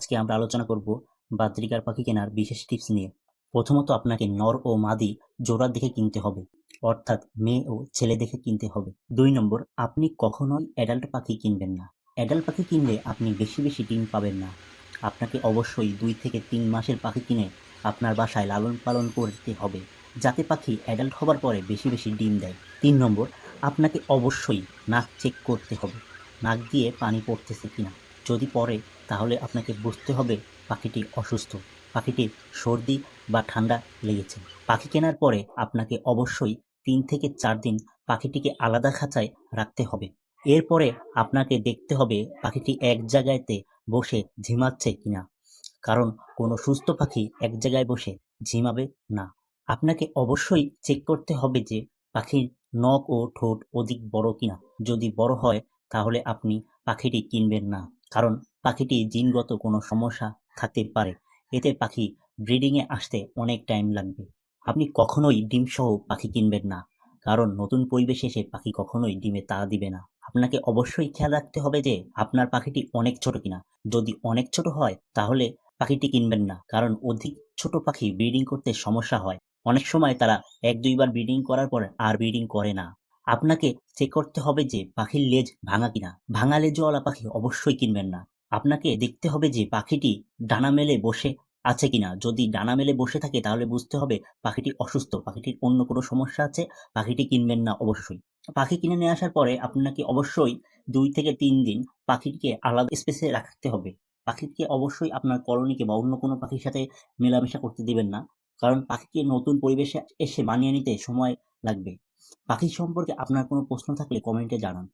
আজকে আমরা আলোচনা করব বাজরিকার পাখি কেনার বিশেষ টিপস নিয়ে। প্রথমত আপনাকে নর ও মাদি জোড়া দেখে কিনতে হবে, অর্থাৎ মেয়ে ও ছেলে দেখে কিনতে হবে। দুই নম্বর, আপনি কখনোই অ্যাডাল্ট পাখি কিনবেন না। অ্যাডাল্ট পাখি কিনলে আপনি বেশি বেশি ডিম পাবেন না। আপনাকে অবশ্যই দুই থেকে তিন মাসের পাখি কিনে আপনার বাসায় লালন পালন করতে হবে, যাতে পাখি অ্যাডাল্ট হবার পরে বেশি বেশি ডিম দেয়। তিন নম্বর, আপনাকে অবশ্যই নাক চেক করতে হবে। নাক দিয়ে পানি পড়তেছে কিনা। যদি পড়ে, তাহলে আপনাকে বুঝতে হবে পাখিটি অসুস্থ। পাখিটির সর্দি বা ঠান্ডা লেগেছে। পাখি কেনার পরে আপনাকে অবশ্যই তিন থেকে চার দিন পাখিটিকে আলাদা খাঁচায় রাখতে হবে। এরপরে আপনাকে দেখতে হবে পাখিটি এক জায়গায়তে বসে ঝিমাচ্ছে কিনা। কারণ কোনো সুস্থ পাখি এক জায়গায় বসে ঝিমাবে না। আপনাকে অবশ্যই চেক করতে হবে যে পাখির নখ ও ঠোঁট অধিক বড় কিনা। যদি বড় হয়, তাহলে আপনি পাখিটি কিনবেন না। কারণ পাখিটি জিনগত কোনো সমস্যা থাকতে পারে। এতে পাখি ব্রিডিংয়ে আসতে অনেক টাইম লাগবে। আপনি কখনোই ডিম সহ পাখি কিনবেন না। কারণ নতুন পরিবেশে এসে পাখি কখনোই ডিমে তা দিবে না। আপনাকে অবশ্যই খেয়াল রাখতে হবে যে আপনার পাখিটি অনেক ছোট কিনা। যদি অনেক ছোট হয়, তাহলে পাখিটি কিনবেন না। কারণ অধিক ছোট পাখি ব্রিডিং করতে সমস্যা হয়। অনেক সময় তারা এক দুইবার ব্রিডিং করার পর আর ব্রিডিং করে না। আপনাকে চেক করতে হবে যে পাখির লেজ ভাঙা কিনা। ভাঙা লেজওয়ালা পাখি অবশ্যই কিনবেন না। আপনাকে দেখতে হবে যে পাখিটি ডানা মেলে বসে আছে কিনা। যদি ডানা মেলে বসে থাকে, তাহলে বুঝতে হবে পাখিটি অসুস্থ, পাখিটির অন্য কোনো সমস্যা আছে, পাখিটি কিনবেন না অবশ্যই। পাখি কিনে নিয়ে আসার পরে আপনাকে অবশ্যই দুই থেকে তিন দিন পাখিটিকে আলাদা স্পেসে রাখতে হবে। পাখিকে অবশ্যই আপনার কলোনিকে বা অন্য কোনো পাখির সাথে মেলামেশা করতে দিবেন না। কারণ পাখিকে নতুন পরিবেশে এসে মানিয়ে নিতে সময় লাগবে। পাখি সম্পর্কে আপনার কোনো প্রশ্ন থাকলে কমেন্টে জানান।